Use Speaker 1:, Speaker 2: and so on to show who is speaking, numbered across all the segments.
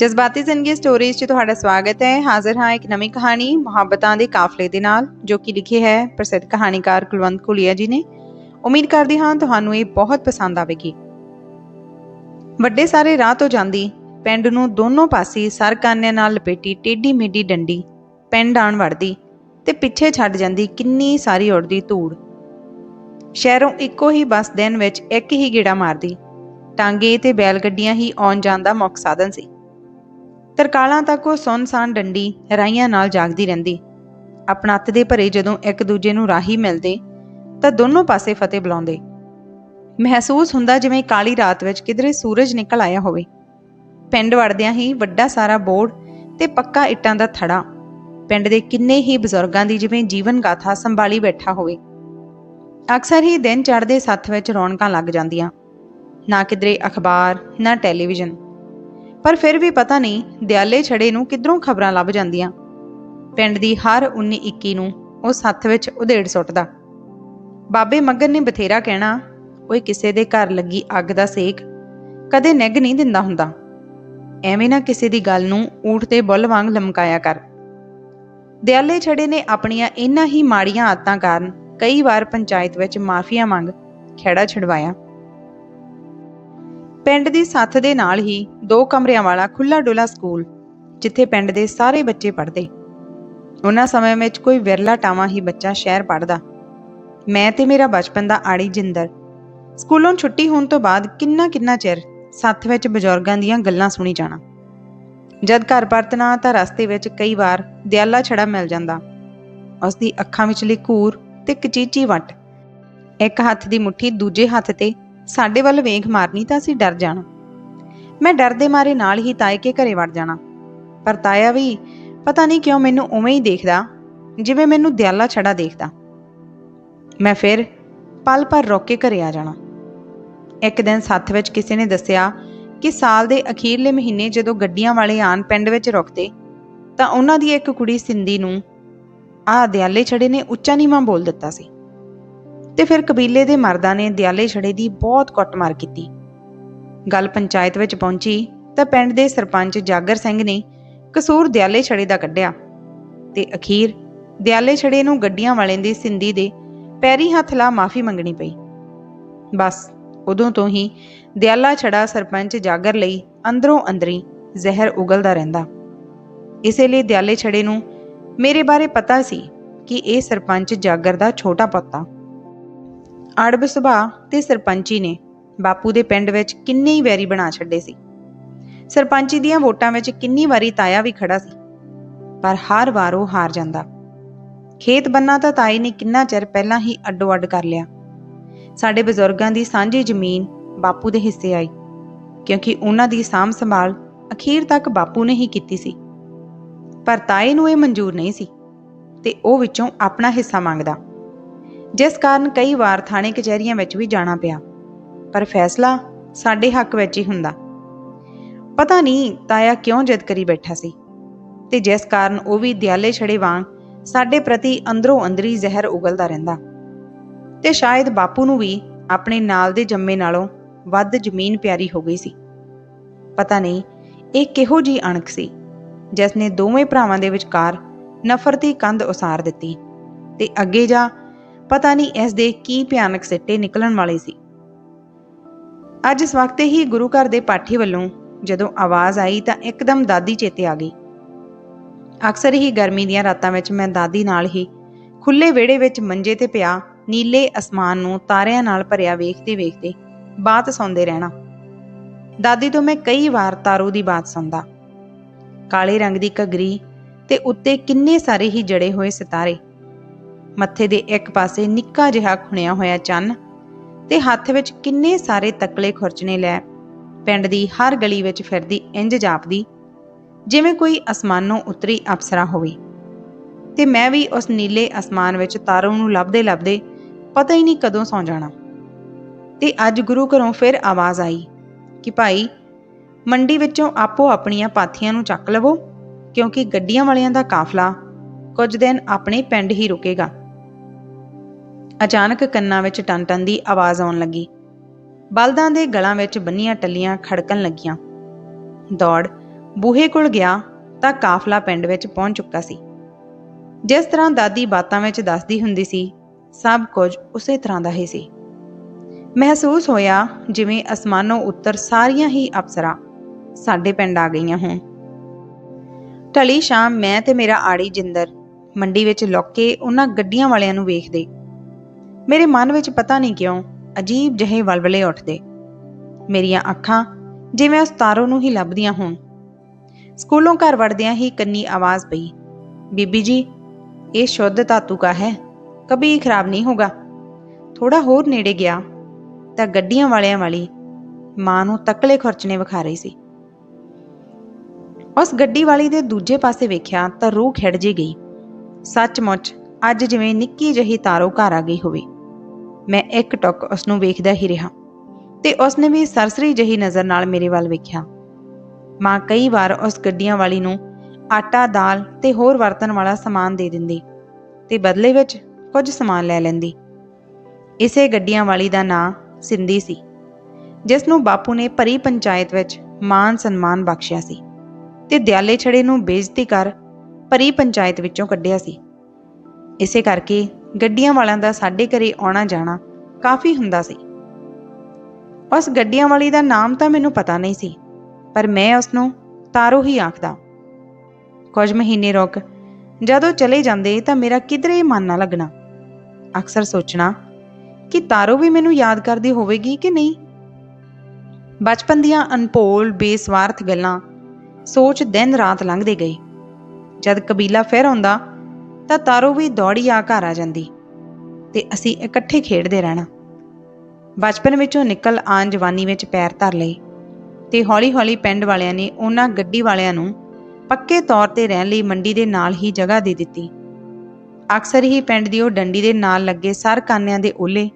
Speaker 1: ਜਜ਼ਬਾਤੀ ਜ਼ਿੰਦਗੀ ਸਟੋਰੀਜ਼ 'ਚ ਤੁਹਾਡਾ ਸਵਾਗਤ ਹੈ। ਹਾਜ਼ਰ ਹਾਂ ਇੱਕ ਨਵੀਂ ਕਹਾਣੀ ਮੁਹੱਬਤਾਂ ਦੇ ਕਾਫਲੇ ਦੇ ਨਾਲ, ਜੋ ਕਿ ਲਿਖੀ ਹੈ ਪ੍ਰਸਿੱਧ ਕਹਾਣੀਕਾਰ ਕੁਲਵੰਤ ਕੁਲੀਆ ਜੀ ਨੇ। ਉਮੀਦ ਕਰਦੀ ਹਾਂ ਤੁਹਾਨੂੰ ਇਹ ਬਹੁਤ ਪਸੰਦ ਆਵੇਗੀ। ਵੱਡੇ ਸਾਰੇ ਰਾਹ ਤੋਂ ਜਾਂਦੀ, ਪਿੰਡ ਨੂੰ ਦੋਨੋਂ ਪਾਸੇ ਸਰਕਾਨਿਆਂ ਨਾਲ ਲਪੇਟੀ ਟੇਢੀ ਮੇਢੀ ਡੰਡੀ, ਪਿੰਡ ਆਣ ਵੜਦੀ ਤੇ ਪਿੱਛੇ ਛੱਡ ਜਾਂਦੀ ਕਿੰਨੀ ਸਾਰੀ ਉੜਦੀ ਧੂੜ। ਸ਼ਹਿਰੋਂ ਇੱਕੋ ਹੀ ਬੱਸ ਦਿਨ ਵਿੱਚ ਇੱਕ ਹੀ ਗੇੜਾ ਮਾਰਦੀ, ਟਾਂਗੇ ਤੇ ਬੈਲ ਗੱਡੀਆਂ ਹੀ ਆਉਣ ਜਾਣ ਦਾ ਮੁੱਖ ਸਾਧਨ ਸੀ। ਤਰਕਾਲਾਂ ਤੱਕ ਉਹ ਸੁੰਨਸਾਨ ਡੰਡੀ ਰਾਈਆਂ ਨਾਲ ਜਾਗਦੀ ਰਹਿੰਦੀ। ਆਪਣਾ ਦੇ ਭਰੇ ਜਦੋਂ ਇੱਕ ਦੂਜੇ ਨੂੰ ਰਾਹੀ ਮਿਲਦੇ, ਤਾਂ ਦੋਨੋਂ ਪਾਸੇ ਫਤਿਹ ਬੁਲਾਉਂਦੇ। ਮਹਿਸੂਸ ਹੁੰਦਾ ਜਿਵੇਂ ਕਾਲੀ ਰਾਤ ਵਿੱਚ ਕਿਧਰੇ ਸੂਰਜ ਨਿਕਲ ਆਇਆ ਹੋਵੇ। ਪਿੰਡ ਵੜਦਿਆਂ ਹੀ ਵੱਡਾ ਸਾਰਾ ਬੋਰਡ ਤੇ ਪੱਕਾ ਇੱਟਾਂ ਦਾ ਥੜਾ। ਪਿੰਡ ਦੇ ਕਿੰਨੇ ਹੀ ਬਜ਼ੁਰਗਾਂ ਦੀ ਜਿਵੇਂ ਜੀਵਨ ਗਾਥਾ ਸੰਭਾਲੀ ਬੈਠਾ ਹੋਵੇ। ਅਕਸਰ ਹੀ ਦਿਨ ਚੜ੍ਹਦੇ ਸੱਥ ਵਿੱਚ ਰੌਣਕਾਂ ਲੱਗ ਜਾਂਦੀਆਂ। ਨਾ ਕਿਧਰੇ ਅਖਬਾਰ, ਨਾ ਟੈਲੀਵਿਜ਼ਨ। ਪਰ ਫਿਰ ਵੀ ਪਤਾ ਨਹੀਂ ਦਿਆਲੇ ਛੜੇ ਨੂੰ ਕਿਧਰੋਂ ਖਬਰਾਂ ਲੱਭ ਜਾਂਦੀਆਂ। ਪਿੰਡ ਦੀ ਹਰ 19 21 ਨੂੰ ਉਹ ਸੱਥ ਵਿੱਚ ਉਧੇੜ ਸੁੱਟਦਾ। ਬਾਬੇ ਮੱਗਰ ਨੇ ਬਥੇਰਾ ਕਹਿਣਾ, ਓਏ ਕਿਸੇ ਦੇ ਘਰ ਲੱਗੀ ਅੱਗ ਦਾ ਸੇਕ, ਕਦੇ ਨਿੱਘ ਨਹੀਂ ਦਿੰਦਾ ਹੁੰਦਾ। ਐਵੇਂ ਨਾ ਕਿਸੇ ਦੀ ਗੱਲ ਨੂੰ ਊਠ ਤੇ ਬੁੱਲ ਵਾਂਗ ਲਮਕਾਇਆ ਕਰ। ਦਿਆਲੇ ਛੜੇ ਨੇ ਆਪਣੀਆਂ ਇਨ੍ਹਾਂ ਹੀ ਮਾੜੀਆਂ ਆਦਤਾਂ ਕਾਰਨ ਕਈ ਵਾਰ ਪੰਚਾਇਤ ਵਿੱਚ ਮਾਫੀਆ ਮੰਗ ਖੇੜਾ ਛਡਵਾਇਆ। ਪਿੰਡ ਦੀ ਸੱਥ ਦੇ ਨਾਲ ਹੀ ਦੋ ਕਮਰਿਆਂ ਵਾਲਾ ਖੁੱਲਾ ਡੁੱਲਾ ਸਕੂਲ, ਜਿੱਥੇ ਪਿੰਡ ਦੇ ਸਾਰੇ ਬੱਚੇ ਪੜ੍ਹਦੇ। ਉਹਨਾਂ ਸਮੇਂ ਵਿੱਚ ਕੋਈ ਵਿਰਲਾ ਟਾਵਾਂ ਹੀ ਬੱਚਾ ਸ਼ਹਿਰ ਪੜ੍ਹਦਾ। ਮੈਂ ਤੇ ਮੇਰਾ ਬਚਪਨ ਦਾ ਆੜੀ ਜਿੰਦਰ। ਸਕੂਲੋਂ ਛੁੱਟੀ ਹੋਣ ਤੋਂ ਬਾਅਦ ਕਿੰਨਾ ਕਿੰਨਾ ਚਿਰ ਸੱਥ ਵਿੱਚ ਬਜ਼ੁਰਗਾਂ ਦੀਆਂ ਗੱਲਾਂ ਸੁਣੀ ਜਾਣਾ। ਜਦ ਘਰ ਪਰਤਣਾ ਤਾਂ ਰਸਤੇ ਵਿੱਚ ਕਈ ਵਾਰ ਦਿਆਲਾ ਛੜਾ ਮਿਲ ਜਾਂਦਾ। ਉਸ ਦੀ ਅੱਖਾਂ ਵਿਚਲੀ ਘੂਰ ਤੇ ਕਚੀਚੀ ਵੱਟ। ਇੱਕ ਹੱਥ ਦੀ ਮੁੱਠੀ ਦੂਜੇ ਹੱਥ ਤੇ ਸਾਡੇ ਵੱਲ ਵੇਖ ਮਾਰਨੀ ਤਾਂ ਅਸੀਂ ਡਰ ਜਾਣਾ। ਮੈਂ ਡਰ ਦੇ ਮਾਰੇ ਨਾਲ ਹੀ ਤਾਏ ਕੇ ਘਰੇ ਵੜ ਜਾਣਾ। ਪਰ ਤਾਇਆ ਵੀ ਪਤਾ ਨਹੀਂ ਕਿਉਂ ਮੈਨੂੰ ਉਵੇਂ ਹੀ ਦੇਖਦਾ, ਜਿਵੇਂ ਮੈਨੂੰ ਦਿਆਲਾ ਛੜਾ ਦੇਖਦਾ। ਮੈਂ ਫਿਰ ਪਲ ਭਰ ਰੁਕ ਕੇ ਘਰੇ ਆ ਜਾਣਾ। ਇੱਕ ਦਿਨ ਸੱਥ ਵਿੱਚ ਕਿਸੇ ਨੇ ਦੱਸਿਆ ਕਿ ਸਾਲ ਦੇ ਅਖੀਰਲੇ ਮਹੀਨੇ ਜਦੋਂ ਗੱਡੀਆਂ ਵਾਲੇ ਆਣ ਪਿੰਡ ਵਿੱਚ ਰੁਕਦੇ, ਤਾਂ ਉਹਨਾਂ ਦੀ ਇੱਕ ਕੁੜੀ ਸਿੰਧੀ ਨੂੰ, ਆਹ ਦਿਆਲੇ ਛੜੇ ਨੇ ਉੱਚਾ ਨੀਵਾਂ ਬੋਲ ਦਿੱਤਾ ਸੀ। ਤੇ ਫਿਰ ਕਬੀਲੇ ਦੇ ਮਰਦਾਂ ਨੇ ਦਿਆਲੇ ਛੜੇ ਦੀ ਬਹੁਤ ਕੁੱਟਮਾਰ ਕੀਤੀ। ਗੱਲ ਪੰਚਾਇਤ ਵਿੱਚ ਪਹੁੰਚੀ ਤਾਂ ਪਿੰਡ ਦੇ ਸਰਪੰਚ ਜਾਗਰ ਸਿੰਘ ਨੇ ਕਸੂਰ ਦਿਆਲੇ ਛੜੇ ਦਾ ਕੱਢਿਆ ਤੇ ਅਖੀਰ ਦਿਆਲੇ ਛੜੇ ਨੂੰ ਗੱਡੀਆਂ ਵਾਲੇ ਦੀ ਸਿੰਦੀ ਦੇ ਪੈਰੀ ਹੱਥ ਲਾ ਮਾਫੀ ਮੰਗਣੀ ਪਈ। ਬਸ ਉਦੋਂ ਤੋਂ ਹੀ ਦਿਆਲਾ ਛੜਾ ਸਰਪੰਚ ਜਾਗਰ ਲਈ ਅੰਦਰੋਂ ਅੰਦਰੀ ਜ਼ਹਿਰ ਉਗਲਦਾ ਰਹਿੰਦਾ। ਇਸੇ ਲਈ ਦਿਆਲੇ ਛੜੇ ਨੂੰ ਮੇਰੇ ਬਾਰੇ ਪਤਾ ਸੀ ਕਿ ਇਹ ਸਰਪੰਚ ਜਾਗਰ ਦਾ ਛੋਟਾ ਪੁੱਤਾ। ਅੜਬ ਸੁਭਾਅ ਤੇ ਸਰਪੰਚੀ ਨੇ ਬਾਪੂ ਦੇ ਪਿੰਡ ਵਿੱਚ ਕਿੰਨੇ ਹੀ ਵੈਰੀ ਬਣਾ ਛੱਡੇ ਸੀ। ਸਰਪੰਚੀ ਦੀਆਂ ਵੋਟਾਂ ਵਿੱਚ ਕਿੰਨੀ ਵਾਰੀ ਤਾਇਆ ਵੀ ਖੜਾ ਸੀ। ਪਰ ਹਰ ਵਾਰ ਉਹ ਹਾਰ ਜਾਂਦਾ। ਖੇਤ ਬੰਨਾ ਤਾਂ ਤਾਈ ਨੇ ਕਿੰਨਾ ਚਿਰ ਪਹਿਲਾਂ ਹੀ ਅੱਡੋ ਅੱਡ ਕਰ ਲਿਆ। ਸਾਡੇ ਬਜ਼ੁਰਗਾਂ ਦੀ ਸਾਂਝੀ ਜ਼ਮੀਨ ਬਾਪੂ ਦੇ ਹਿੱਸੇ ਆਈ, ਕਿਉਂਕਿ ਉਹਨਾਂ ਦੀ ਸਾਂਭ ਸੰਭਾਲ ਅਖੀਰ ਤੱਕ ਬਾਪੂ ਨੇ ਹੀ ਕੀਤੀ ਸੀ। ਪਰ ਤਾਏ ਨੂੰ ਇਹ ਮਨਜ਼ੂਰ ਨਹੀਂ ਸੀ ਤੇ ਉਹ ਵਿੱਚੋਂ ਆਪਣਾ ਹਿੱਸਾ ਮੰਗਦਾ। ਜਿਸ ਕਾਰਨ ਕਈ ਵਾਰ ਥਾਣੇ ਕਚਹਿਰੀਆਂ ਵਿੱਚ ਵੀ ਜਾਣਾ ਪਿਆ। ਪਰ ਫੈਸਲਾ ਸਾਡੇ ਹੱਕ ਵਿੱਚ ਹੀ ਹੁੰਦਾ। ਪਤਾ ਨਹੀਂ ਤਾਇਆ ਕਿਉਂ ਜਿੱਦ ਕਰੀ ਬੈਠਾ ਸੀ। ਤੇ ਜਿਸ ਕਾਰਨ ਉਹ ਵੀ ਦਿਆਲੇ ਛੜੇ ਵਾਂਗ ਸਾਡੇ ਪ੍ਰਤੀ ਅੰਦਰੋਂ ਅੰਦਰੀ ਜ਼ਹਿਰ ਉਗਲਦਾ ਰਹਿੰਦਾ। ਤੇ ਸ਼ਾਇਦ ਬਾਪੂ ਨੂੰ ਵੀ ਆਪਣੇ ਨਾਲ ਦੇ ਜੰਮੇ ਨਾਲੋਂ ਵੱਧ ਜ਼ਮੀਨ ਪਿਆਰੀ ਹੋ ਗਈ ਸੀ। ਪਤਾ ਨਹੀਂ ਇਹ ਕਿਹੋ ਜੀ ਅਣਖ ਸੀ ਜਿਸ ਨੇ ਦੋਵੇਂ ਭਰਾਵਾਂ ਦੇ ਵਿਚਕਾਰ ਨਫ਼ਰਤੀ ਕੰਧ ਉਸਾਰ ਦਿੱਤੀ। ਤੇ ਅੱਗੇ ਜਾ ਪਤਾ ਨਹੀਂ ਇਸ ਦੇ ਕੀ ਭਿਆਨਕ ਸਿੱਟੇ ਨਿਕਲਣ ਵਾਲੇ ਸੀ। ਅੱਜ ਇਸ ਵਕਤੇ ਹੀ ਗੁਰੂ ਘਰ ਦੇ ਪਾਠੀ ਵੱਲੋਂ ਜਦੋਂ ਆਵਾਜ਼ ਆਈ ਤਾਂ ਇੱਕਦਮ ਦਾਦੀ ਚੇਤੇ ਆ ਗਈ। ਅਕਸਰ ਹੀ ਗਰਮੀ ਦੀਆਂ ਰਾਤਾਂ ਵਿੱਚ ਮੈਂ ਦਾਦੀ ਨਾਲ ਹੀ ਖੁੱਲੇ ਵਿਹੜੇ ਵਿੱਚ ਮੰਜੇ ਤੇ ਪਿਆ, ਨੀਲੇ ਅਸਮਾਨ ਨੂੰ ਤਾਰਿਆਂ ਨਾਲ ਭਰਿਆ ਵੇਖਦੇ ਵੇਖਦੇ ਬਾਤ ਸੌਂਦੇ ਰਹਿਣਾ। ਦਾਦੀ ਤੋਂ ਮੈਂ ਕਈ ਵਾਰ ਤਾਰੂ ਦੀ ਬਾਤ ਸੁਣਦਾ ਕਾਲੇ ਰੰਗ ਦੀ ਘਗਰੀ ਤੇ ਉੱਤੇ ਕਿੰਨੇ ਸਾਰੇ ਹੀ ਜੜੇ ਹੋਏ ਸਿਤਾਰੇ ਮੱਥੇ ਦੇ ਇੱਕ ਪਾਸੇ ਨਿੱਕਾ ਜਿਹਾ ਖੁਣਿਆ ਹੋਇਆ ਚੰਨ ਤੇ ਹੱਥ ਵਿੱਚ ਕਿੰਨੇ ਸਾਰੇ ਤਕਲੇ ਖੁਰਚਣੇ ਲੈ। ਪਿੰਡ ਦੀ ਹਰ ਗਲੀ ਵਿੱਚ ਫਿਰਦੀ ਇੰਜ ਜਾਪਦੀ, ਜਿਵੇਂ ਕੋਈ ਅਸਮਾਨੋਂ ਉਤਰੀ ਅਪਸਰਾ ਹੋਵੇ। ਤੇ ਮੈਂ ਵੀ ਉਸ ਨੀਲੇ ਅਸਮਾਨ ਵਿੱਚ ਤਾਰੋਂ ਨੂੰ ਲੱਭਦੇ ਲੱਭਦੇ ਪਤਾ ਹੀ ਨਹੀਂ ਕਦੋਂ ਸੌਂ ਜਾਣਾ। ਤੇ ਅੱਜ ਗੁਰੂ ਘਰੋਂ ਫਿਰ ਆਵਾਜ਼ ਆਈ ਕਿ ਭਾਈ, ਮੰਡੀ ਵਿੱਚੋਂ ਆਪੋ ਆਪਣੀਆਂ ਪਾਥੀਆਂ ਨੂੰ ਚੱਕ ਲਵੋ, ਕਿਉਂਕਿ ਗੱਡੀਆਂ ਵਾਲਿਆਂ ਦਾ ਕਾਫਲਾ ਕੁਝ ਦਿਨ ਆਪਣੇ ਪਿੰਡ ਹੀ ਰੁਕੇਗਾ। ਅਚਾਨਕ ਕੰਨਾਂ ਵਿੱਚ ਟਨ-ਟਨ ਦੀ ਆਵਾਜ਼ ਆਉਣ ਲੱਗੀ। ਬਲਦਾਂ ਦੇ ਗਲਾਂ ਵਿੱਚ ਬੰਨੀਆਂ ਟੱਲੀਆਂ ਖੜਕਣ ਲੱਗੀਆਂ। ਦੌੜ, ਬੂਹੇ ਕੋਲ ਗਿਆ ਤਾਂ ਕਾਫਲਾ ਪਿੰਡ ਵਿੱਚ ਪਹੁੰਚ ਚੁੱਕਾ ਸੀ। ਜਿਸ ਤਰ੍ਹਾਂ ਦਾਦੀ ਬਾਤਾਂ ਵਿੱਚ ਦੱਸਦੀ ਹੁੰਦੀ ਸੀ, ਸਭ ਕੁਝ ਉਸੇ ਤਰ੍ਹਾਂ ਦਾ ਹੀ ਸੀ। ਮਹਿਸੂਸ ਹੋਇਆ ਜਿਵੇਂ ਅਸਮਾਨੋਂ ਉੱਤਰ ਸਾਰੀਆਂ ਹੀ ਅਪਸਰਾਂ ਸਾਡੇ ਪਿੰਡ ਆ ਗਈਆਂ ਹੋਣ। ਢਲੀ ਸ਼ਾਮ ਮੈਂ ਤੇ ਮੇਰਾ ਆੜੀ ਜਿੰਦਰ ਮੰਡੀ ਵਿੱਚ ਲੁੱਕ ਉਹਨਾਂ ਗੱਡੀਆਂ ਵਾਲਿਆਂ ਨੂੰ ਵੇਖਦੇ ਮੇਰੇ ਮਨ ਵਿੱਚ ਪਤਾ ਨਹੀਂ ਕਿਉਂ ਅਜੀਬ ਜਿਹੇ ਵਲਵਲੇ ਉੱਠਦੇ। ਮੇਰੀਆਂ ਅੱਖਾਂ ਜਿਵੇਂ ਉਸ ਤਾਰੋ ਨੂੰ ਹੀ ਲੱਭਦੀਆਂ ਹੋਣ। ਸਕੂਲੋਂ ਘਰ ਵੜਦਿਆਂ ਹੀ ਕੰਨੀ ਆਵਾਜ਼ ਪਈ, ਬੀਬੀ ਜੀ, ਇਹ ਸ਼ੁੱਧ ਧਾਤੂ ਕਾ ਹੈ ਕभी ਖਰਾਬ ਨਹੀਂ ਹੋਗਾ ਥੋੜਾ ਹੋਰ ਨੇੜੇ ਗਿਆ ਤਾਂ ਗੱਡੀਆਂ ਵਾਲਿਆਂ ਵਾਲੀ ਮਾਂ ਨੂੰ ਤਕਲੇ ਖਰਚਣੇ ਵਿਖਾ ਰਹੀ ਸੀ। ਉਸ ਗੱਡੀ ਵਾਲੀ ਦੇ ਦੂਜੇ ਪਾਸੇ ਵੇਖਿਆ ਤਾਂ ਰੂਹ ਖਿੜ ਜੀ ਗਈ। ਸੱਚਮੁੱਚ ਅੱਜ ਜਿਵੇਂ ਨਿੱਕੀ ਜਿਹੀ ਤਾਰੋ ਘਰ ਆ ਗਈ ਹੋਵੇ। ਮੈਂ ਇੱਕ ਟੁੱਕ ਉਸ ਨੂੰ ਵੇਖਦਾ ਹੀ ਰਿਹਾ ਤੇ ਉਸ ਨੇ ਵੀ ਸਰਸਰੀ ਜਿਹੀ ਨਜ਼ਰ ਨਾਲ ਮੇਰੇ ਵੱਲ ਵੇਖਿਆ। ਮਾਂ ਕਈ ਵਾਰ ਉਸ ਗੱਡੀਆਂ ਵਾਲੀ ਨੂੰ ਆਟਾ, ਦਾਲ ਤੇ ਹੋਰ ਵਰਤਣ ਵਾਲਾ ਸਮਾਨ ਦੇ ਦਿੰਦੀ ਤੇ ਬਦਲੇ ਵਿੱਚ ਕੁਝ ਸਮਾਨ ਲੈ ਲੈਂਦੀ। ਇਸੇ ਗੱਡੀਆਂ ਵਾਲੀ ਦਾ ਨਾਂ ਸਿੰਧੀ ਸੀ ਜਿਸ ਨੂੰ ਬਾਪੂ ਨੇ ਭਰੀ ਪੰਚਾਇਤ ਵਿੱਚ ਮਾਨ ਸਨਮਾਨ ਬਖਸ਼ਿਆ ਸੀ ਤੇ ਦਿਆਲੇ ਛੜੇ ਨੂੰ ਬੇਇੱਜ਼ਤੀ ਕਰ ਭਰੀ ਪੰਚਾਇਤ ਵਿੱਚੋਂ ਕੱਢਿਆ ਸੀ। ਇਸੇ ਕਰਕੇ ਗੱਡੀਆਂ ਵਾਲਿਆਂ ਦਾ ਸਾਡੇ ਘਰੇ ਆਉਣਾ ਜਾਣਾ ਕਾਫੀ ਹੁੰਦਾ ਸੀ। ਉਸ ਗੱਡੀਆਂ ਵਾਲੀ ਦਾ ਨਾਮ ਤਾਂ ਮੈਨੂੰ ਪਤਾ ਨਹੀਂ ਸੀ, ਪਰ ਮੈਂ ਉਸ ਨੂੰ ਤਾਰੋ ਹੀ ਆਖਦਾ। ਕੁਝ ਮਹੀਨੇ ਰੁਕ, ਜਦੋਂ ਚਲੇ ਜਾਂਦੇ ਤਾਂ ਮੇਰਾ ਕਿਧਰੇ ਮਨ ਨਾ ਲੱਗਣਾ। ਅਕਸਰ ਸੋਚਣਾ ਕਿ ਤਾਰੋ ਵੀ ਮੈਨੂੰ ਯਾਦ ਕਰਦੀ ਹੋਵੇਗੀ ਕਿ ਨਹੀਂ। ਬਚਪਨ ਦੀਆਂ ਅਨਪੋਲ, ਬੇਸਵਾਰਥ ਗੱਲਾਂ ਸੋਚ ਦਿਨ ਰਾਤ ਲੰਘਦੇ ਗਏ। ਜਦ ਕਬੀਲਾ ਫਿਰ ਆਉਂਦਾ ਤਾਂ ਤਾਰੋ ਵੀ ਦੌੜੀ ਆ ਘਰ ਆ ਜਾਂਦੀ ਤੇ ਅਸੀਂ ਇਕੱਠੇ ਖੇਡਦੇ ਰਹਿਣਾ। ਬਚਪਨ ਵਿੱਚੋਂ ਨਿਕਲ ਆਨ ਜਵਾਨੀ ਵਿੱਚ ਪੈਰ ਧਰ ਲਏ ਤੇ ਹੌਲੀ-ਹੌਲੀ ਪਿੰਡ ਵਾਲਿਆਂ ਨੇ ਉਹਨਾਂ ਗੱਡੀ ਵਾਲਿਆਂ ਨੂੰ ਪੱਕੇ ਤੌਰ ਤੇ ਰਹਿਣ ਲਈ ਮੰਡੀ ਦੇ ਨਾਲ ਹੀ ਜਗ੍ਹਾ ਦੇ ਦਿੱਤੀ। ਅਕਸਰ ਹੀ ਪਿੰਡ ਦੀ ਉਹ ਡੰਡੀ ਦੇ ਨਾਲ ਲੱਗੇ ਸਰਕਾਨਿਆਂ ਦੇ ਓਲੇ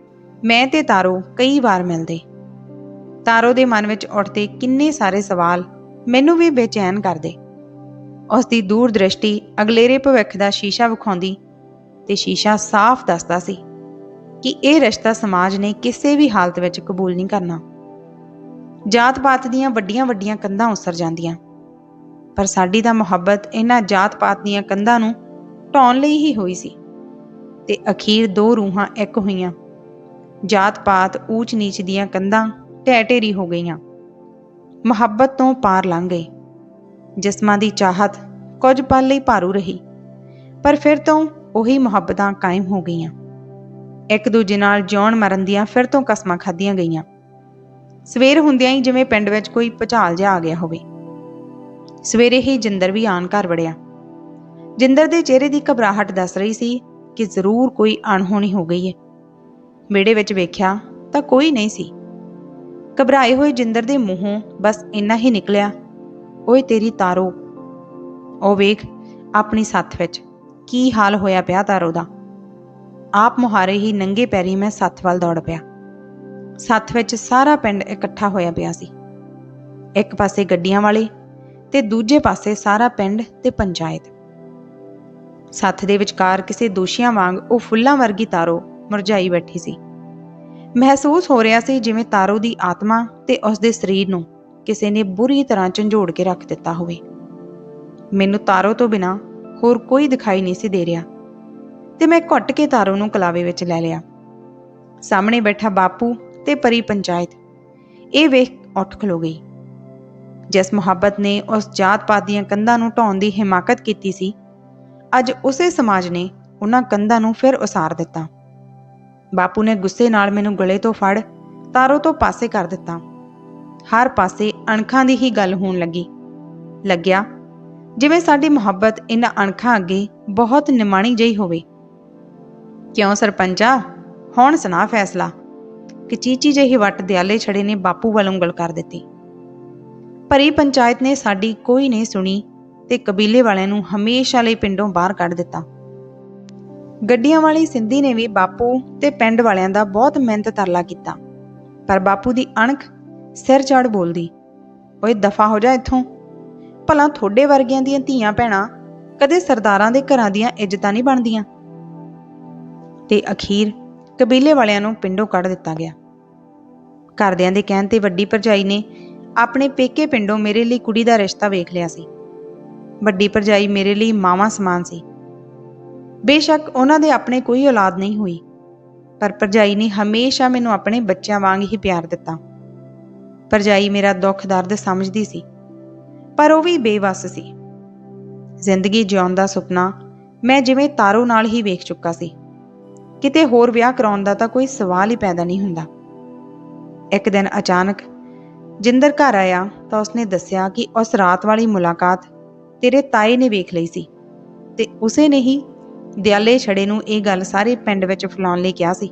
Speaker 1: ਮੈਂ ਤੇ ਤਾਰੋ ਕਈ ਵਾਰ ਮਿਲਦੇ। ਤਾਰੋ ਦੇ ਮਨ ਵਿੱਚ ਉੱਠਦੇ ਕਿੰਨੇ ਸਾਰੇ ਸਵਾਲ ਮੈਨੂੰ ਵੀ ਬੇਚੈਨ ਕਰਦੇ। ਉਸ ਦੀ ਦੂਰ ਦ੍ਰਿਸ਼ਟੀ ਅਗਲੇਰੇ ਭਵਿੱਖ ਦਾ ਸ਼ੀਸ਼ਾ ਵਿਖਾਉਂਦੀ ਤੇ ਸ਼ੀਸ਼ਾ ਸਾਫ਼ ਦੱਸਦਾ ਸੀ ਕਿ ਇਹ ਰਿਸ਼ਤਾ ਸਮਾਜ ਨੇ ਕਿਸੇ ਵੀ ਹਾਲਤ ਵਿੱਚ ਕਬੂਲ ਨਹੀਂ ਕਰਨਾ। ਜਾਤ-ਪਾਤ ਦੀਆਂ ਵੱਡੀਆਂ-ਵੱਡੀਆਂ ਕੰਧਾਂ ਉਸਰ ਜਾਂਦੀਆਂ, ਪਰ ਸਾਡੀ ਤਾਂ ਮੁਹੱਬਤ ਇਹਨਾਂ ਜਾਤ-ਪਾਤ ਦੀਆਂ ਕੰਧਾਂ ਨੂੰ ਢਾਉਣ ਲਈ ਹੀ ਹੋਈ ਸੀ ਤੇ ਅਖੀਰ ਦੋ ਰੂਹਾਂ ਇੱਕ ਹੋਈਆਂ। ਜਾਤ-ਪਾਤ ਊਚ-ਨੀਚ ਦੀਆਂ ਕੰਧਾਂ ਢਹਿ ਢੇਰੀ ਹੋ ਗਈਆਂ। ਮੁਹੱਬਤ ਤੋਂ ਪਾਰ ਲੰਘ ਗਏ। ਜਿਸਮਾਂ ਦੀ ਚਾਹਤ ਕੁਝ ਪਲ ਲਈ ਭਾਰੂ ਰਹੀ। ਪਰ ਫਿਰ ਤੋਂ ਉਹੀ ਮੁਹੱਬਤਾਂ ਕਾਇਮ ਹੋ ਗਈਆਂ। ਇੱਕ ਦੂਜੇ ਨਾਲ ਜਿਉਣ ਮਰਨ ਦੀਆਂ ਫਿਰ ਤੋਂ ਕਸਮਾਂ ਖਾਧੀਆਂ ਗਈਆਂ। ਸਵੇਰ ਹੁੰਦਿਆਂ ਹੀ ਜਿਵੇਂ ਪਿੰਡ ਵਿੱਚ ਕੋਈ ਭੁਚਾਲ ਜਿਹਾ ਆ ਗਿਆ ਹੋਵੇ। ਸਵੇਰੇ ਹੀ ਜਿੰਦਰ ਵੀ ਆਣ ਘਰ ਵੜਿਆ। ਜਿੰਦਰ ਦੇ ਚਿਹਰੇ ਦੀ ਘਬਰਾਹਟ ਦੱਸ ਰਹੀ ਸੀ ਕਿ ਜ਼ਰੂਰ ਕੋਈ ਅਣਹੋਣੀ ਹੋ ਗਈ ਹੈ ਵਿਹੜੇ ਵਿੱਚ ਵੇਖਿਆ ਤਾਂ ਕੋਈ ਨਹੀਂ ਸੀ। ਘਬਰਾਏ ਹੋਏ ਜਿੰਦਰ ਦੇ ਮੂੰਹੋਂ ਬਸ ਇੰਨਾ ਹੀ ਨਿਕਲਿਆ ਓਏ ਤੇਰੀ ਤਾਰੋ। ਉਹ ਵੇਖ, ਆਪਣੀ ਸੱਥ ਵਿੱਚ ਕੀ ਹਾਲ ਹੋਇਆ ਪਿਆ ਤਾਰੋ ਦਾ। ਆਪ ਮੁਹਾਰੇ ਹੀ ਨੰਗੇ ਪੈਰੀ ਮੈਂ ਸੱਥ ਵੱਲ ਦੌੜ ਪਿਆ। ਸੱਥ ਵਿੱਚ ਸਾਰਾ ਪਿੰਡ ਇਕੱਠਾ ਹੋਇਆ ਪਿਆ ਸੀ। ਇੱਕ ਪਾਸੇ ਗੱਡੀਆਂ ਵਾਲੇ ਤੇ ਦੂਜੇ ਪਾਸੇ ਸਾਰਾ ਪਿੰਡ ਤੇ ਪੰਚਾਇਤ। ਸੱਥ ਦੇ ਵਿਚਕਾਰ ਕਿਸੇ ਦੋਸ਼ੀਆਂ ਵਾਂਗ ਉਹ ਫੁੱਲਾਂ ਵਰਗੀ ਤਾਰੋ ਮੁਰਝਾਈ ਬੈਠੀ ਸੀ। ਮਹਿਸੂਸ ਹੋ ਰਿਹਾ ਸੀ ਜਿਵੇਂ ਤਾਰੋ ਦੀ ਆਤਮਾ ਤੇ ਉਸ ਦੇ ਸਰੀਰ ਨੂੰ ਕਿਸੇ ਨੇ ਬੁਰੀ ਤਰ੍ਹਾਂ ਝੰਜੋੜ ਕੇ ਰੱਖ ਦਿੱਤਾ ਹੋਵੇ। ਮੈਨੂੰ ਤਾਰੋ ਤੋਂ ਬਿਨਾ ਹੋਰ ਕੋਈ ਦਿਖਾਈ ਨਹੀਂ ਸੀ ਦੇ ਰਿਹਾ। ਤੇ ਮੈਂ ਘੁੱਟ ਕੇ ਤਾਰੋ ਨੂੰ ਕਲਾਵੇ ਵਿੱਚ ਲੈ ਲਿਆ। ਸਾਹਮਣੇ ਬੈਠਾ ਬਾਪੂ ਤੇ ਪਰੀ ਪੰਚਾਇਤ। ਇਹ ਵੇਖ ਉੱਠ ਖਲੋ ਗਈ। ਜਿਸ ਮੁਹੱਬਤ ਨੇ ਉਸ ਜਾਤ-ਪਾਤ ਦੀਆਂ ਕੰਧਾਂ ਨੂੰ ਢਾਉਣ ਦੀ ਹਿਮਾਕਤ ਕੀਤੀ ਸੀ, ਅੱਜ ਉਸੇ ਸਮਾਜ ਨੇ ਉਹਨਾਂ ਕੰਧਾਂ ਨੂੰ ਫਿਰ ਉਸਾਰ ਦਿੱਤਾ। ਬਾਪੂ ਨੇ ਗੁੱਸੇ ਨਾਲ ਮੈਨੂੰ ਗਲੇ ਤੋਂ ਫੜ, ਤਾਰੋ ਤੋਂ ਪਾਸੇ ਕਰ ਦਿੱਤਾ। ਹਰ ਪਾਸੇ ਅਣਖਾਂ ਦੀ ਹੀ ਗੱਲ ਹੋਣ ਲੱਗੀ। ਲੱਗਿਆ, ਜਿਵੇਂ ਸਾਡੀ ਮੁਹੱਬਤ ਇਹਨਾਂ ਅਣਖਾਂ ਅੱਗੇ ਬਹੁਤ ਨਿਮਾਣੀ ਜਿਹੀ ਹੋਵੇ। ਕਿਉਂ ਸਰਪੰਚਾ, ਹੁਣ ਸੁਣਾ ਫੈਸਲਾ। ਕਿ ਚੀਚੀ ਜਿਹੀ ਵੱਟ ਦਿਆਲੇ ਛੜੇ ਨੇ ਬਾਪੂ ਵੱਲ ਉਂਗਲ ਕਰ ਦਿੱਤੀ। ਭਰੀ ਪੰਚਾਇਤ ਨੇ ਸਾਡੀ ਕੋਈ ਨਹੀਂ ਸੁਣੀ ਤੇ ਕਬੀਲੇ ਵਾਲਿਆਂ ਨੂੰ ਹਮੇਸ਼ਾ ਲਈ ਪਿੰਡੋਂ ਬਾਹਰ ਕੱਢ ਦਿੱਤਾ। ਗੱਡੀਆਂ ਵਾਲੀ ਸਿੰਧੀ ਨੇ ਵੀ ਬਾਪੂ ਤੇ ਪਿੰਡ ਵਾਲਿਆਂ ਦਾ ਬਹੁਤ ਮਿਹਨਤ ਤਰਲਾ ਕੀਤਾ। ਪਰ ਬਾਪੂ ਦੀ ਅਣਖ ਸਿਰ ਚੜ ਬੋਲਦੀ, ਓਏ ਦਫਾ ਹੋ ਜਾ ਇੱਥੋਂ। ਭਲਾ ਥੋੜੇ ਵਰਗਿਆਂ ਦੀਆਂ ਧੀਆਂ ਭੈਣਾਂ ਕਦੇ ਸਰਦਾਰਾਂ ਦੇ ਘਰਾਂ ਦੀਆਂ ਇੱਜ਼ਤਾਂ ਨਹੀਂ ਬਣਦੀਆਂ? ਤੇ ਅਖੀਰ ਕਬੀਲੇ ਵਾਲਿਆਂ ਨੂੰ ਪਿੰਡੋਂ ਕੱਢ ਦਿੱਤਾ ਗਿਆ। ਘਰਦਿਆਂ ਦੇ ਕਹਿਣ ਤੇ ਵੱਡੀ ਭਰਜਾਈ ਨੇ ਆਪਣੇ ਪੇਕੇ ਪਿੰਡੋਂ ਮੇਰੇ ਲਈ ਕੁੜੀ ਦਾ ਰਿਸ਼ਤਾ ਵੇਖ ਲਿਆ ਸੀ। ਵੱਡੀ ਭਰਜਾਈ ਮੇਰੇ ਲਈ ਮਾਵਾਂ ਸਮਾਨ ਸੀ। ਬੇਸ਼ੱਕ ਉਹਨਾਂ ਦੇ ਆਪਣੇ ਕੋਈ ਔਲਾਦ ਨਹੀਂ ਹੋਈ, ਪਰ ਭਰਜਾਈ ਨੇ ਹਮੇਸ਼ਾ ਮੈਨੂੰ ਆਪਣੇ ਬੱਚਿਆਂ ਵਾਂਗ ਹੀ ਪਿਆਰ ਦਿੱਤਾ। ਭਰਜਾਈ ਮੇਰਾ ਦੁੱਖ ਦਰਦ ਸਮਝਦੀ ਸੀ, ਪਰ ਉਹ ਵੀ ਬੇਵੱਸ ਸੀ। ਜ਼ਿੰਦਗੀ ਜਿਉਣ ਦਾ ਸੁਪਨਾ ਮੈਂ ਜਿਵੇਂ ਤਾਰੋ ਨਾਲ ਹੀ ਵੇਖ ਚੁੱਕਾ ਸੀ। ਕਿਤੇ ਹੋਰ ਵਿਆਹ ਕਰਾਉਣ ਦਾ ਤਾਂ ਕੋਈ ਸਵਾਲ ਹੀ ਪੈਦਾ ਨਹੀਂ ਹੁੰਦਾ। ਇੱਕ ਦਿਨ ਅਚਾਨਕ ਜਿੰਦਰ ਘਰ ਆਇਆ ਤਾਂ ਉਸਨੇ ਦੱਸਿਆ ਕਿ ਉਸ ਰਾਤ ਵਾਲੀ ਮੁਲਾਕਾਤ ਤੇਰੇ ਤਾਏ ਨੇ ਵੇਖ ਲਈ ਸੀ ਤੇ ਉਸੇ ਨੇ ਹੀ ਦਿਆਲੇ ਛੜੇ ਨੂੰ ਇਹ ਗੱਲ ਸਾਰੇ ਪਿੰਡ ਵਿੱਚ ਫੈਲਾਉਣ ਲਈ ਕਿਹਾ ਸੀ,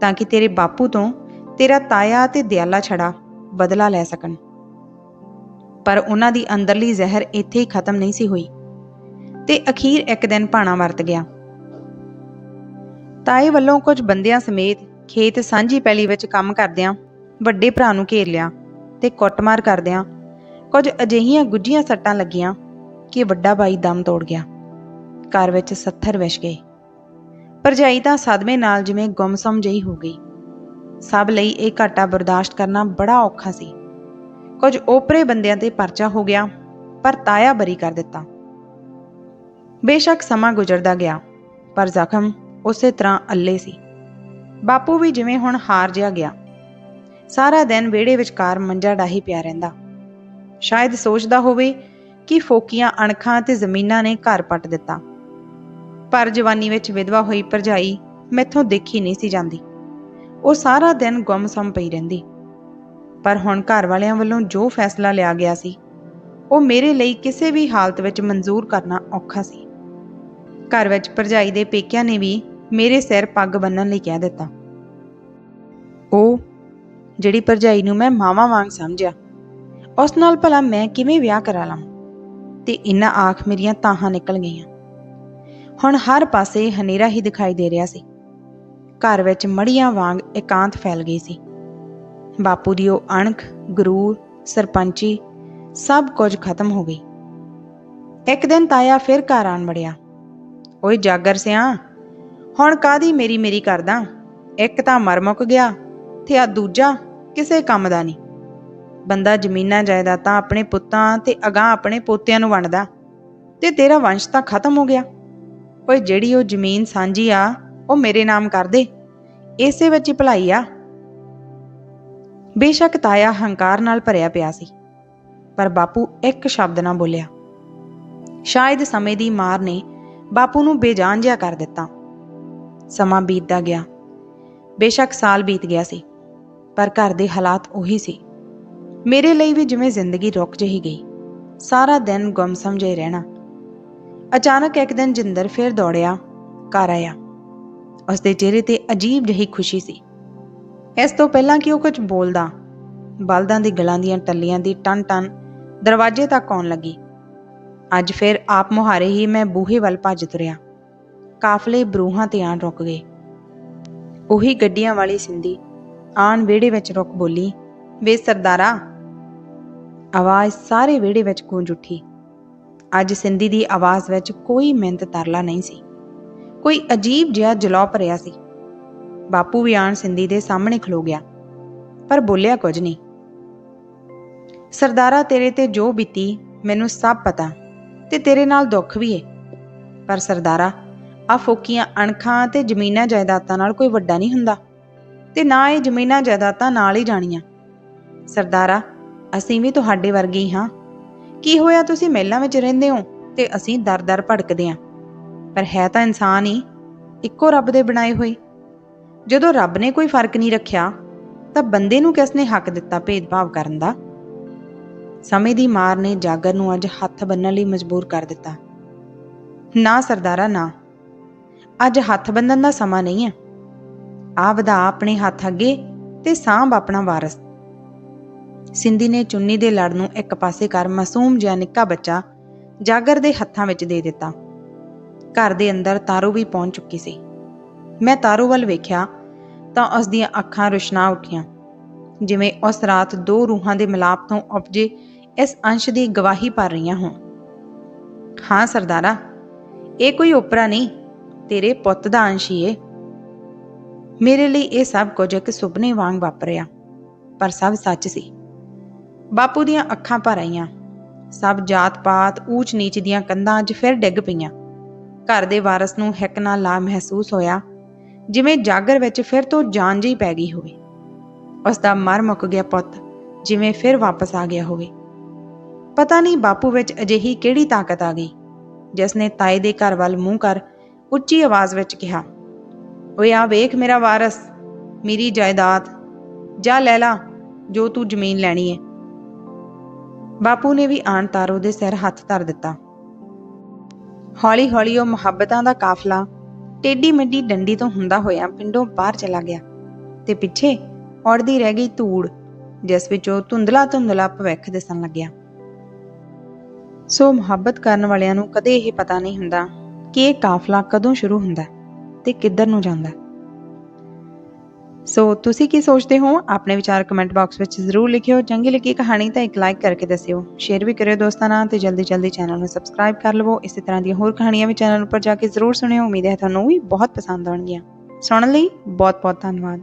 Speaker 1: ਤਾਂ ਕਿ ਤੇਰੇ ਬਾਪੂ ਤੋਂ ਤੇਰਾ ਤਾਇਆ ਤੇ ਦਿਆਲਾ ਛੜਾ। ਬਦਲਾ ਲੈ ਸਕਣ। ਪਰ ਉਹਨਾਂ ਦੀ ਅੰਦਰਲੀ ਜ਼ਹਿਰ ਇੱਥੇ ਹੀ ਖਤਮ ਨਹੀਂ ਸੀ ਹੋਈ ਤੇ ਅਖੀਰ ਇੱਕ ਦਿਨ ਭਾਣਾ ਵਰਤ ਗਿਆ। ਤਾਏ ਵੱਲੋਂ ਕੁਝ ਬੰਦਿਆਂ ਸਮੇਤ ਖੇਤ ਸਾਂਝੀ ਪੈਲੀ ਵਿੱਚ ਕੰਮ ਕਰਦਿਆਂ ਵੱਡੇ ਭਰਾ ਨੂੰ ਘੇਰ ਲਿਆ ਤੇ ਕੁੱਟਮਾਰ ਕਰਦਿਆਂ ਕੁਝ ਅਜਿਹੀਆਂ ਗੁੱਝੀਆਂ ਸੱਟਾਂ ਲੱਗੀਆਂ ਕਿ ਵੱਡਾ ਬਾਈ ਦਮ ਤੋੜ ਗਿਆ। ਘਰ ਵਿੱਚ 70 ਵਿਛ ਗਏ। ਭਰਜਾਈ ਤਾਂ ਸਦਮੇ ਨਾਲ ਜਿਵੇਂ ਗੁੰਮਸਮ ਜਿਹੀ ਹੋ ਗਈ। ਸਭ ਲਈ ਇਹ ਘਾਟਾ ਬਰਦਾਸ਼ਤ ਕਰਨਾ ਬੜਾ ਔਖਾ ਸੀ। ਕੁਝ ਓਪਰੇ ਬੰਦਿਆਂ ਤੇ ਪਰਚਾ ਹੋ ਗਿਆ, ਪਰ ਤਾਇਆ ਬਰੀ ਕਰ ਦਿੱਤਾ। ਬੇਸ਼ੱਕ ਸਮਾਂ ਗੁਜ਼ਰਦਾ ਗਿਆ, ਪਰ ਜ਼ਖਮ ਉਸੇ ਤਰ੍ਹਾਂ ਅੱਲੇ ਸੀ। ਬਾਪੂ ਵੀ ਜਿਵੇਂ ਹੁਣ ਹਾਰ ਜਿਹਾ ਗਿਆ। ਸਾਰਾ ਦਿਨ ਵਿਹੜੇ ਵਿਚਕਾਰ ਮੰਜਾ ਡਾਹੀ ਪਿਆ ਰਹਿੰਦਾ। ਸ਼ਾਇਦ ਸੋਚਦਾ ਹੋਵੇ ਕਿ ਫੋਕੀਆਂ ਅਣਖਾਂ ਤੇ ਜ਼ਮੀਨਾਂ ਨੇ ਘਰ ਪੱਟ ਦਿੱਤਾ। ਪਰ ਜਵਾਨੀ ਵਿੱਚ ਵਿਧਵਾ ਹੋਈ ਭਰਜਾਈ ਮੈਥੋਂ ਦੇਖੀ ਨਹੀਂ ਸੀ ਜਾਂਦੀ। ਉਹ ਸਾਰਾ ਦਿਨ ਗੁੰਮਸਮ ਪਈ ਰਹਿੰਦੀ। ਪਰ ਹੁਣ ਘਰ ਵਾਲਿਆਂ ਵੱਲੋਂ ਜੋ ਫੈਸਲਾ ਲਿਆ ਗਿਆ ਸੀ, ਉਹ ਮੇਰੇ ਲਈ ਕਿਸੇ ਵੀ ਹਾਲਤ ਵਿੱਚ ਮਨਜ਼ੂਰ ਕਰਨਾ ਔਖਾ ਸੀ। ਘਰ ਵਿੱਚ ਭਰਜਾਈ ਦੇ ਪੇਕਿਆਂ ਨੇ ਵੀ ਮੇਰੇ ਸਿਰ ਪੱਗ ਬੰਨਣ ਲਈ ਕਹਿ ਦਿੱਤਾ। ਉਹ, ਜਿਹੜੀ ਭਰਜਾਈ ਨੂੰ ਮੈਂ ਮਾਵਾ ਵਾਂਗ ਸਮਝਿਆ, ਉਸ ਨਾਲ ਭਲਾ ਮੈਂ ਕਿਵੇਂ ਵਿਆਹ ਕਰਾ ਲਾਂ? ਤੇ ਇਨਾ ਆਖ ਮੇਰੀਆਂ ਤਾਹਾਂ ਨਿਕਲ ਗਈਆਂ। ਹੁਣ ਹਰ ਪਾਸੇ ਹਨੇਰਾ ਹੀ ਦਿਖਾਈ ਦੇ ਰਿਹਾ ਸੀ। ਘਰ ਵਿੱਚ ਮੜੀਆਂ ਵਾਂਗ ਇਕਾਂਤ ਫੈਲ ਗਈ ਸੀ। ਬਾਪੂ ਦੀ ਉਹ ਅਣਖ, ਗਰੂਰ, ਸਰਪੰਚੀ ਸਭ ਕੁਝ ਖਤਮ ਹੋ ਗਈ। ਇੱਕ ਦਿਨ ਤਾਇਆ ਫਿਰ ਘਰ ਆਣ ਵੜਿਆ। ਓਏ ਜਾਗਰ ਸਿਆ ਹੁਣ ਕਾਦੀ ਮੇਰੀ ਮੇਰੀ ਕਰਦਾ? ਇੱਕ ਤਾਂ ਮਰ ਮੁੱਕ ਗਿਆ ਤੇ ਆ ਦੂਜਾ ਕਿਸੇ ਕੰਮ ਦਾ ਨਹੀਂ। ਬੰਦਾ ਜ਼ਮੀਨਾਂ ਜਾਇਦਾਦਾਂ ਆਪਣੇ ਪੁੱਤਾਂ ਤੇ ਅਗਾਹ ਆਪਣੇ ਪੋਤਿਆਂ ਨੂੰ ਵੰਡਦਾ ਤੇ ਤੇਰਾ ਵੰਸ਼ ਤਾਂ ਖਤਮ ਹੋ ਗਿਆ। ਓਏ ਜਿਹੜੀ ਉਹ ਜ਼ਮੀਨ ਸਾਂਝੀ ਆ ਉਹ ਮੇਰੇ ਨਾਮ ਕਰ ਦੇ। ਇਸੇ ਵਿੱਚ ਹੀ ਭਲਾਈ ਆ। ਬੇਸ਼ੱਕ ਤਾਇਆ ਹੰਕਾਰ ਨਾਲ ਭਰਿਆ ਪਿਆ ਸੀ, ਪਰ ਬਾਪੂ ਇੱਕ ਸ਼ਬਦ ਨਾ ਬੋਲਿਆ। ਸ਼ਾਇਦ ਸਮੇਂ ਦੀ ਮਾਰ ਨੇ ਬਾਪੂ ਨੂੰ ਬੇਜਾਨ ਜਿਹਾ ਕਰ ਦਿੱਤਾ। ਸਮਾਂ ਬੀਤਦਾ ਗਿਆ। ਬੇਸ਼ੱਕ ਸਾਲ ਬੀਤ ਗਿਆ ਸੀ, ਪਰ ਘਰ ਦੇ ਹਾਲਾਤ ਉਹੀ ਸੀ। ਮੇਰੇ ਲਈ ਵੀ ਜਿਵੇਂ ਜ਼ਿੰਦਗੀ ਰੁਕ ਜਹੀ ਗਈ, ਸਾਰਾ ਦਿਨ ਗੁੰਮਸਮ ਸਮਝੇ ਰਹਿਣਾ। ਅਚਾਨਕ ਇੱਕ ਦਿਨ ਜਿੰਦਰ ਫਿਰ ਦੌੜਿਆ, ਘਰ ਆਇਆ। ਉਸ ਦੇ ਚਿਹਰੇ ਤੇ ਅਜੀਬ ਜਿਹੀ ਖੁਸ਼ੀ ਸੀ। ਇਸ ਤੋਂ ਪਹਿਲਾਂ ਕਿ ਉਹ ਕੁਝ ਬੋਲਦਾ, ਬਲਦਾਂ ਦੀ ਗਲਾਂ ਦੀਆਂ ਟੱਲੀਆਂ ਦੀ ਟਨ ਟਨ ਦਰਵਾਜ਼ੇ ਤੱਕ ਆਉਣ ਲੱਗੀ। ਅੱਜ ਫਿਰ ਆਪ ਮੁਹਾਰੇ ਹੀ ਮੈਂ ਬੂਹੇ ਵੱਲ ਭੱਜ ਤੁਰਿਆ। ਕਾਫਲੇ ਬਰੂਹਾਂ ਤੇ ਆਣ ਰੁਕ ਗਏ। ਉਹੀ ਗੱਡੀਆਂ ਵਾਲੀ ਸਿੰਧੀ ਆਣ ਵਿਹੜੇ ਵਿੱਚ ਰੁਕ ਬੋਲੀ, ਵੇ ਸਰਦਾਰਾ! ਆਵਾਜ਼ ਸਾਰੇ ਵਿਹੜੇ ਵਿੱਚ ਗੂੰਜ ਉੱਠੀ। ਅੱਜ ਸਿੰਧੀ ਦੀ ਆਵਾਜ਼ ਵਿੱਚ ਕੋਈ ਮਿੰਤ ਤਰਲਾ ਨਹੀਂ ਸੀ। ਕੋਈ ਅਜੀਬ ਜਿਹਾ ਜਲੌ ਭਰਿਆ ਸੀ। ਬਾਪੂ ਵੀ ਆਣ ਸਿੰਧੀ ਦੇ ਸਾਹਮਣੇ ਖਲੋ ਗਿਆ, ਪਰ ਬੋਲਿਆ ਕੁਝ ਨਹੀਂ। ਸਰਦਾਰਾ, ਤੇਰੇ ਤੇ ਜੋ ਬੀਤੀ, ਮੈਨੂੰ ਸਭ ਪਤਾ ਤੇ ਤੇਰੇ ਨਾਲ ਦੁੱਖ ਵੀ ਏ। ਪਰ ਸਰਦਾਰਾ ਆ ਫੋਕੀਆਂ ਅਣਖਾਂ ਤੇ ਜ਼ਮੀਨਾਂ ਜਾਇਦਾਦਾਂ ਨਾਲ ਕੋਈ ਵੱਡਾ ਨਹੀਂ ਹੁੰਦਾ ਤੇ ਨਾ ਇਹ ਜ਼ਮੀਨਾਂ ਜਾਇਦਾਦਾਂ ਨਾਲ ਹੀ ਜਾਣੀਆਂ। ਸਰਦਾਰਾ, ਅਸੀਂ ਵੀ ਤੁਹਾਡੇ ਵਰਗੇ ਹੀ ਹਾਂ। ਕੀ ਹੋਇਆ ਤੁਸੀਂ ਮਹਿਲਾਂ ਵਿੱਚ ਰਹਿੰਦੇ ਹੋ ਤੇ ਅਸੀਂ ਦਰ-ਦਰ ਭੜਕਦੇ ਹਾਂ? ਪਰ ਹੈ ਤਾਂ ਇਨਸਾਨ ਹੀ, ਇੱਕੋ ਰੱਬ ਦੇ ਬਣਾਏ ਹੋਏ। ਜਦੋਂ ਰੱਬ ਨੇ ਕੋਈ ਫ਼ਰਕ ਨਹੀਂ ਰੱਖਿਆ, ਤਾਂ ਬੰਦੇ ਨੂੰ ਕਿਸ ਨੇ ਹੱਕ ਦਿੱਤਾ ਭੇਦਭਾਵ ਕਰਨ ਦਾ? ਸਮੇਂ ਦੀ ਮਾਰ ਨੇ ਜਾਗਰ ਨੂੰ ਅੱਜ ਹੱਥ ਬੰਨਣ ਲਈ ਮਜਬੂਰ ਕਰ ਦਿੱਤਾ। ਨਾ ਸਰਦਾਰਾ, ਨਾ। ਅੱਜ ਹੱਥ ਬੰਨਣ ਦਾ ਸਮਾਂ ਨਹੀਂ ਹੈ। ਆ ਵਧਾ ਆਪਣੇ ਹੱਥ ਅੱਗੇ ਤੇ ਸਾਂਭ ਆਪਣਾ ਵਾਰਸ। ਸਿੰਧੀ ਨੇ ਚੁੰਨੀ ਦੇ ਲੜ ਨੂੰ ਇੱਕ ਪਾਸੇ ਕਰ ਮਾਸੂਮ ਜਿਹਾ ਨਿੱਕਾ ਬੱਚਾ ਜਾਗਰ ਦੇ ਹੱਥਾਂ ਵਿੱਚ ਦੇ ਦਿੱਤਾ। ਘਰ ਦੇ ਅੰਦਰ ਤਾਰੂ ਵੀ ਪਹੁੰਚ ਚੁੱਕੀ ਸੀ। ਮੈਂ ਤਾਰੂ ਵੱਲ ਵੇਖਿਆ ਤਾਂ ਉਸ ਦੀਆਂ ਅੱਖਾਂ ਰੁਸ਼ਨਾ ਉੱਠੀਆਂ, ਜਿਵੇਂ ਉਸ ਰਾਤ ਦੋ ਰੂਹਾਂ ਦੇ ਮਿਲਾਪ ਤੋਂ ਉਪਜੇ ਇਸ ਅੰਸ਼ ਦੀ ਗਵਾਹੀ ਭਰ ਰਹੀਆਂ ਹੋਣ। ਹਾਂ, ਸਰਦਾਰਾ, ਇਹ ਕੋਈ ਓਪਰਾ ਨਹੀਂ, ਤੇਰੇ ਪੁੱਤ ਦਾ ਅੰਸ਼ ਹੀ ਏ। ਮੇਰੇ ਲਈ ਇਹ ਸਭ ਕੁਝ ਇੱਕ ਸੁਪਨੇ ਵਾਂਗ ਵਾਪਰਿਆ, ਪਰ ਸਭ ਸੱਚ ਸੀ। ਬਾਪੂ ਦੀਆਂ ਅੱਖਾਂ ਭਰ ਆਈਆਂ, ਸਭ ਜਾਤ-ਪਾਤ, ਊਚ-ਨੀਚ ਦੀਆਂ ਕੰਧਾਂ ਅੱਜ ਫਿਰ ਡਿੱਗ ਪਈਆਂ। ਘਰ ਦੇ ਵਾਰਸ ਨੂੰ ਹਿੱਕ ਨਾਲ ਲਾ ਮਹਿਸੂਸ ਹੋਇਆ, ਜਿਵੇਂ ਜਾਗਰ ਵਿੱਚ ਫਿਰ ਤੋਂ ਜਾਨ ਜਿਹੀ ਪੈ ਗਈ ਹੋਵੇ। ਉਸ ਦਾ ਮਰ ਮੁੱਕ ਗਿਆ ਪੁੱਤ, ਜਿਵੇਂ ਫਿਰ ਵਾਪਸ ਆ ਗਿਆ ਹੋਵੇ। ਪਤਾ ਨਹੀਂ ਬਾਪੂ ਵਿੱਚ ਅਜਿਹੀ ਕਿਹੜੀ ਤਾਕਤ ਆ ਗਈ, ਜਿਸ ਨੇ ਤਾਏ ਦੇ ਘਰ ਵੱਲ ਮੂੰਹ ਕਰ ਉੱਚੀ ਆਵਾਜ਼ ਵਿੱਚ ਕਿਹਾ, ਓਏ ਆ ਵੇਖ ਮੇਰਾ ਵਾਰਸ, ਮੇਰੀ ਜਾਇਦਾਦ, ਜਾ ਲੈ ਲਾ, ਜੋ ਤੂੰ ਜ਼ਮੀਨ ਲੈਣੀ ਹੈ ਬਾਪੂ ਨੇ ਵੀ ਆਣ ਤਾਰ ਉਹਦੇ ਸਿਰ ਹੱਥ ਧਰ ਦਿੱਤਾ। ਹੌਲੀ ਹੌਲੀ ਉਹ ਮੁਹੱਬਤਾਂ ਦਾ ਕਾਫਲਾ ਟੇਢੀ ਮਿੱਡੀ ਡੰਡੀ ਤੋਂ ਹੁੰਦਾ ਹੋਇਆ ਪਿੰਡੋਂ ਬਾਹਰ ਚਲਾ ਗਿਆ ਤੇ ਪਿੱਛੇ ਔੜਦੀ ਰਹਿ ਗਈ ਧੂੜ, ਜਿਸ ਵਿੱਚ ਉਹ ਧੁੰਦਲਾ ਧੁੰਦਲਾ ਭਵਿੱਖ ਦਿਸਣ ਲੱਗਿਆ। ਸੋ ਮੁਹੱਬਤ ਕਰਨ ਵਾਲਿਆਂ ਨੂੰ ਕਦੇ ਇਹ ਪਤਾ ਨਹੀਂ ਹੁੰਦਾ ਕਿ ਇਹ ਕਾਫਲਾ ਕਦੋਂ ਸ਼ੁਰੂ ਹੁੰਦਾ ਤੇ ਕਿੱਧਰ ਨੂੰ ਜਾਂਦਾ। ਸੋ ਤੁਸੀਂ ਕੀ ਸੋਚਦੇ ਹੋ? ਆਪਣੇ ਵਿਚਾਰ ਕਮੈਂਟ ਬਾਕਸ ਵਿੱਚ ਜ਼ਰੂਰ ਲਿਖਿਓ। ਚੰਗੀ ਲੱਗੀ ਕਹਾਣੀ ਤਾਂ ਇੱਕ ਲਾਈਕ ਕਰਕੇ ਦੱਸਿਓ। ਸ਼ੇਅਰ ਵੀ ਕਰਿਓ ਦੋਸਤਾਂ ਨਾਲ ਤੇ ਜਲਦੀ ਜਲਦੀ ਚੈਨਲ ਨੂੰ ਸਬਸਕ੍ਰਾਈਬ ਕਰ ਲਵੋ। ਇਸੇ ਤਰ੍ਹਾਂ ਦੀਆਂ ਹੋਰ ਕਹਾਣੀਆਂ ਵੀ ਚੈਨਲ ਉੱਪਰ ਜਾ ਕੇ ਜ਼ਰੂਰ ਸੁਣਿਓ। ਉਮੀਦ ਹੈ ਤੁਹਾਨੂੰ ਵੀ ਬਹੁਤ ਪਸੰਦ ਆਉਣਗੀਆਂ। ਸੁਣਨ ਲਈ ਬਹੁਤ ਬਹੁਤ ਧੰਨਵਾਦ।